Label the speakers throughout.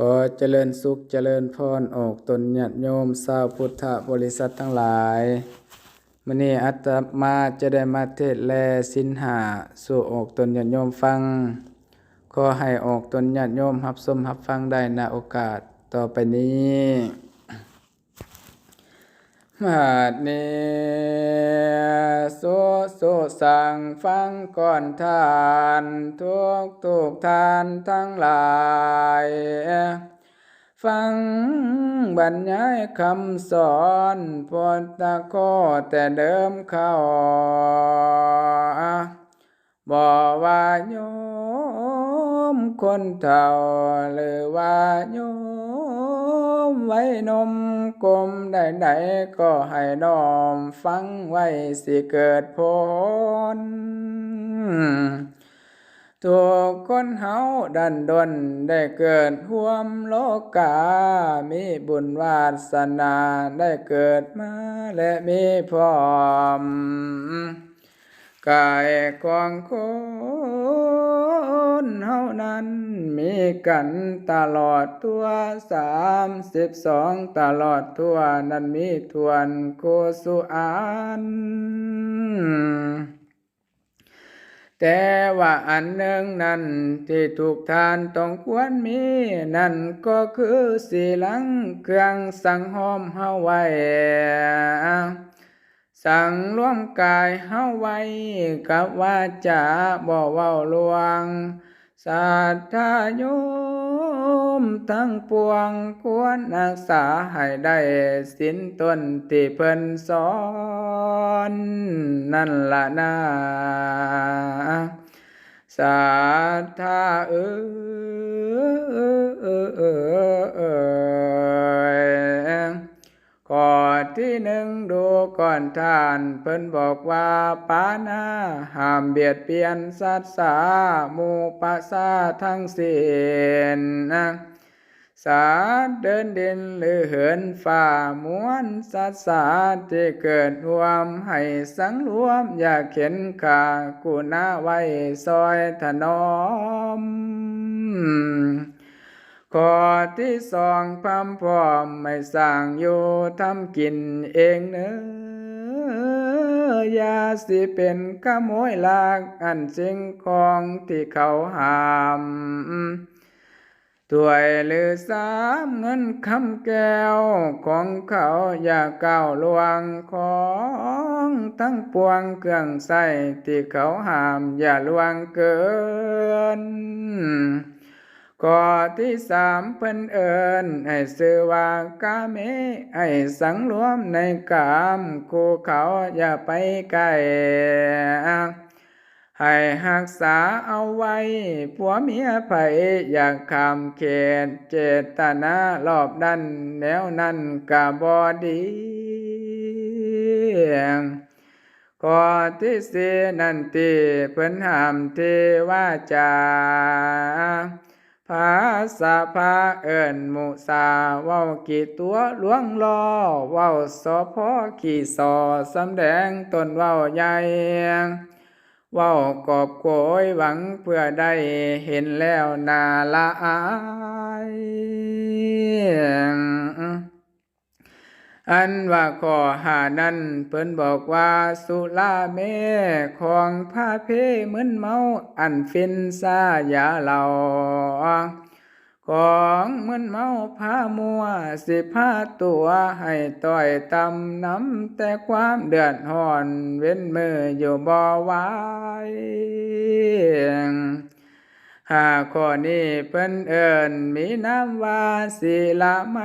Speaker 1: ขอเจริญสุขเจริญพรออกตนญาติโยมสาวพุทธบริษัททั้งหลายมื่อนี้อัตมาจะได้มาเทศแลสินหาสู่ออกตนญาติโยมฟัง ขอให้ออกตนญาติโยมรับชมรับฟังได้ในโอกาสต่อไปนี้ มาดนี้โสโสสังฟังก่อนทานทุกทุกทานทั้งหลาย ฟังบรรยายคำสอนพุทธโคแต่เดิมเข้าบอกว่าโยมคนเฒ่าหรือว่าโยม ไว้นมกลมใดๆก็ให้น้อมฟังไว้สิเกิดผลทุกคนเฮาดันดนได้เกิดห่วมโลกา มีบุญวาสนาได้เกิดมาและมีพร้อมกายของคน เฮานั้น มีกันตลอดตัวสามสิบสองตลอดตัวนั้นมีทวนโคสุอานแต่ว่าอันหนึ่งนั้นที่ทุกทานต้องควรมี นั่นก็คือสีหลังเครื่องสังหอมเฮาไว้ สั่งรวมกายเฮาไว้กับว่าจะบ่เว้าลวงสัทธาโยมทั้งปวงควรรักษาให้ได้สินตนที่เพิ่นสอน นั่นละนาสัทธาเอ้ย ข้อที่หนึ่งดูก่อนท่านเพิ่นบอกว่าปานาห้ามเบียดเบียนสัตสาหมูปะสาทั้งสิ้นนะสัตว์เดินดินหรือเหินฝ่ามวลสัตสาที่เกิดรวมให้สังรวมอย่าเข็นขากุณาไว้ซอยถนอม ขอที่สองพร้ำพร้อมไม่สร้างอยู่ทำกินเองเนื้อยาสิเป็นขโมยลากอันสิ่งของที่เขาห้ามถ้วยหรือสามเงินคำแก้วของเขาอย่าก้าวลวงของทั้งปวงเครื่องใส่ที่เขาห้ามอย่าลวงเกิน ข้อที่สามเพิ่นเอิญให้ซื้อว่ากาเมให้สังรวมในกามคู่เขาอย่าไปใกล้ให้หักษาเอาไว้ ผัวเมียไผอยากคำเขตเจตนารอบดันแนวนั้นกะบอดีข้อที่สี่นันติเพิ่นห้ามเทวาจา ภาษาพาเอิญมุสาเว้ากี่ตัวหลวงลอเว้าสอพอขี่สอสำแดงตนเว้าใหญ่เว้ากอบโกยหวังเพื่อได้เห็นแล้วนาละอาย อันว่าข้อหานั้นเพิ่นบอกว่าสุราเมของพาเพเหมึนเมาอันฟินซายาเหล่าของเหมึนเมาพามัวสิพาตัวให้ต่อยตำน้ำแต่ความเดือดห่อนเว้นมืออยู่บ่ไหว หาข้อนี้เพิ่นเอิญมีน้ำว่าสิละไหม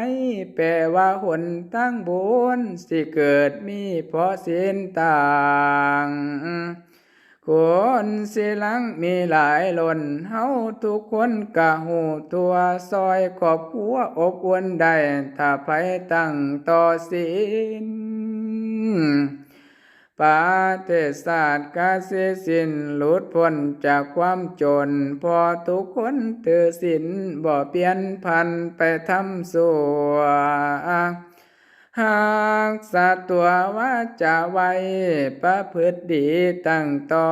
Speaker 1: แปลว่าหนตั้งบุญสิเกิดมีเพราะสินต่างคนสิลังมีหลายหล่นเฮาทุกคนกะหูตัวซอยขอบหัวอบอวนได้ถ้าไผตั้งต่อสิน ปาเทศาสตร์กาเสสินหลุดพ้นจากความจน พอทุกคนถือสินบ่เปลี่ยนพันไปทำสัวหากสัตตัวว่าจะไว้ประพฤติดีตั้งต่อ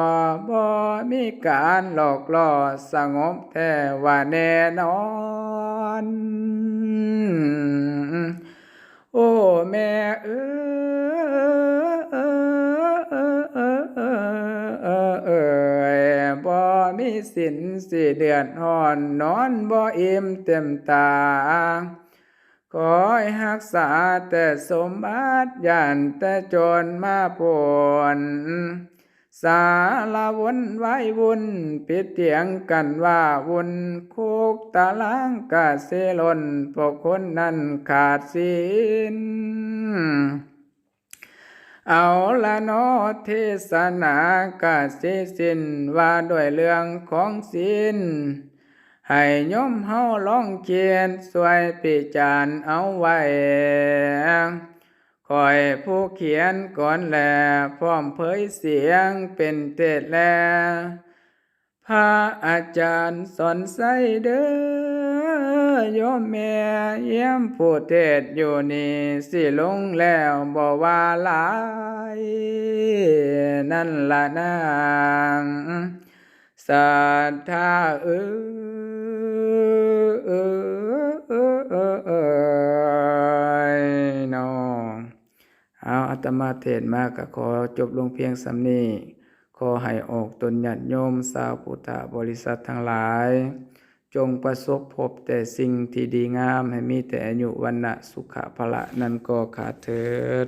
Speaker 1: บ่มีการหลอกล่อสงบแท้ว่าแน่นอน โอ้ แม่เอ้ สินสิเดือดห่อนนอนบ่อิ่มเต็มตา ขอให้รักษาแต่สมบัติย่านแต่จนมาปนสารวนไว้วุ่นปิดเถียงกันว่าวุ่นคุกตารางกาเสลนพวกคนนั้นขาดศีล เอาละนอเทศนากาสิสินว่าด้วยเรื่องของศีลให้โยมเฮาลองเขียนสวยปิจารเอาไว้คอยผู้เขียนก่อนแลพร้อมเผยเสียงเป็นเทศแลพระอาจารย์สอนใส่เด้อ โยมแม่เยี่ยมผู้เทศอยู่นี่สิลงแล้วบ่ว่าหลาย นั่นละนางสัทธาเออเออเออเออเออนองเอาอาตมาเทศมาก็ขอจบลงเพียงสำนี้ขอให้ออกตนญาติโยมสาวพุทธบริษัททั้งหลาย จงประสบพบแต่สิ่งที่ดีงามให้มีแต่อายุวันนะสุขะพละนั้นก็ขาดเถิด